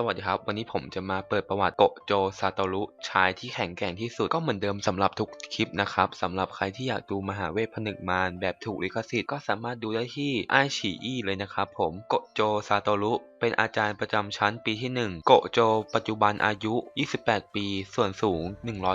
สวัสดีครับ วันนี้ผมจะมาเปิดประวัติโกโจซาโตรุชายที่แข็งแกร่งที่สุดก็เหมือนเดิมสำหรับทุกคลิปนะครับสำหรับใครที่อยากดูมหาเวทผนึกมารแบบถูกลิขสิทธิ์ก็สามารถดูได้ที่ไอฉีอีเลยนะครับผมโกโจซาโตรุเป็นอาจารย์ประจำชั้นปีที่ 1 โกโจ ปัจจุบันอายุ 28 ปี ส่วนสูง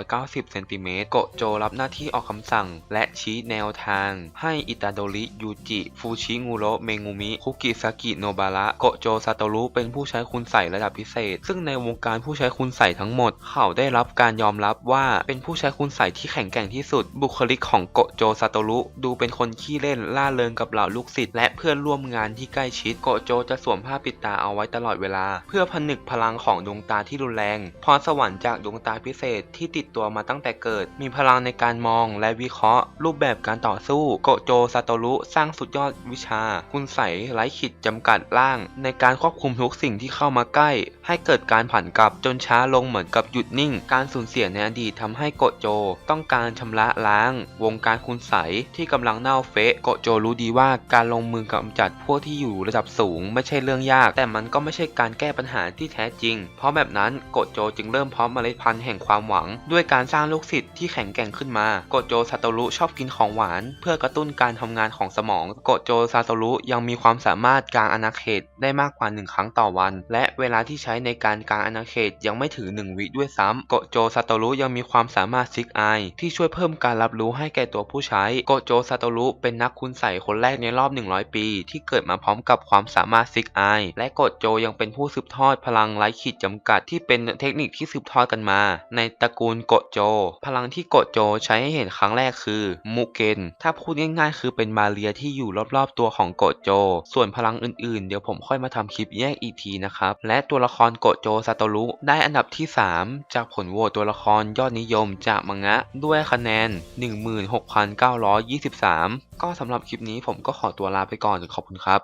190 เซนติเมตร โกโจรับหน้าที่ออกคำสั่ง และชี้แนวทาง ให้อิตาโดริยูจิ ฟูชิงูโรเมงุมิ คุกิซากิโนบาระ โกโจซาโตรุเป็นผู้ใช้คุณใส่ระดับพิเศษ ซึ่งในวงการผู้ใช้คุณใส่ทั้งหมด เขาได้รับการยอมรับว่าเป็นผู้ใช้คุณใส่ที่แข็งแกร่งที่สุด บุคลิกของโกโจซาโตรุดูเป็นคนขี้เล่นล่าเริงกับเหล่าลูกศิษย์และเพื่อนร่วมงานที่ใกล้ชิดโกโจจะสวมผ้าปิดตาเอาไว้ตลอดเวลา เพื่อผนึกพลังของดวงตาที่รุนแรงพรสวรรค์จากดวงตาพิเศษที่ติดตัวมาตั้งแต่เกิด มีพลังในการมองและวิเคราะห์ รูปแบบการต่อสู้โกโจซาโตรุสร้างสุดยอดวิชา คุณใสไร้ขีดจำกัดล่าง ในการควบคุมทุกสิ่งที่เข้ามาใกล้ให้เกิดการผันกลับจนช้าลงเหมือนกับหยุดนิ่ง การสูญเสียในอดีตทำให้โกโจ ต้องการชำระล้าง วงการคุณใสยที่กำลังเน่าเฟะโกโจรู้ดีว่าการลงมือกำจัดพวกที่อยู่ระดับสูงไม่ใช่เรื่องยาก แต่มันก็ไม่ใช่การแก้ปัญหาที่แท้จริง เพราะแบบนั้นโกโจจึงเริ่มเพาะเมล็ดพันธุ์แห่งความหวัง ด้วยการสร้างลูกศิษย์ที่แข็งแกร่งขึ้นมาโกโจซาโตรุชอบกินของหวาน เพื่อกระตุ้นการทำงานของสมองโกโจซาโตรุยังมีความสามารถกางอาณาเขตได้มากกว่า1ครั้งต่อวัน และเวลาที่ใช้ในการกลางอาณาเขตยังไม่ถึง 1 วิด้วยซ้ำโกโจซาโตรุยังมีความสามารถซิกไอที่ช่วยเพิ่มการรับรู้ให้แก่ตัวผู้ใช้โกโจซาโตรุเป็นนักคุณใส่คนแรกในรอบ 100 ปี ที่เกิดมาพร้อมกับความสามารถซิกไอและโกโจยังเป็นผู้สืบทอดพลังไร้ขีดจำกัดที่เป็นเทคนิคที่สืบทอดกันมา ในตระกูลโกโจ พลังที่โกโจใช้ให้เห็นครั้งแรกคือมุเกนถ้าพูดง่ายๆ คือเป็นบาเรียที่อยู่รอบๆตัวของโกโจ ส่วนพลังอื่นๆ เดี๋ยวผมค่อยมาทำคลิปแยกอีกทีนะครับและตัวละครโกโจซาโตรุได้อันดับที่ 3 จากผลโหวตตัวละครยอดนิยมจากมังงะด้วยคะแนน 16,923 ก็สำหรับคลิปนี้ผมก็ขอตัวลาไปก่อนขอบคุณครับ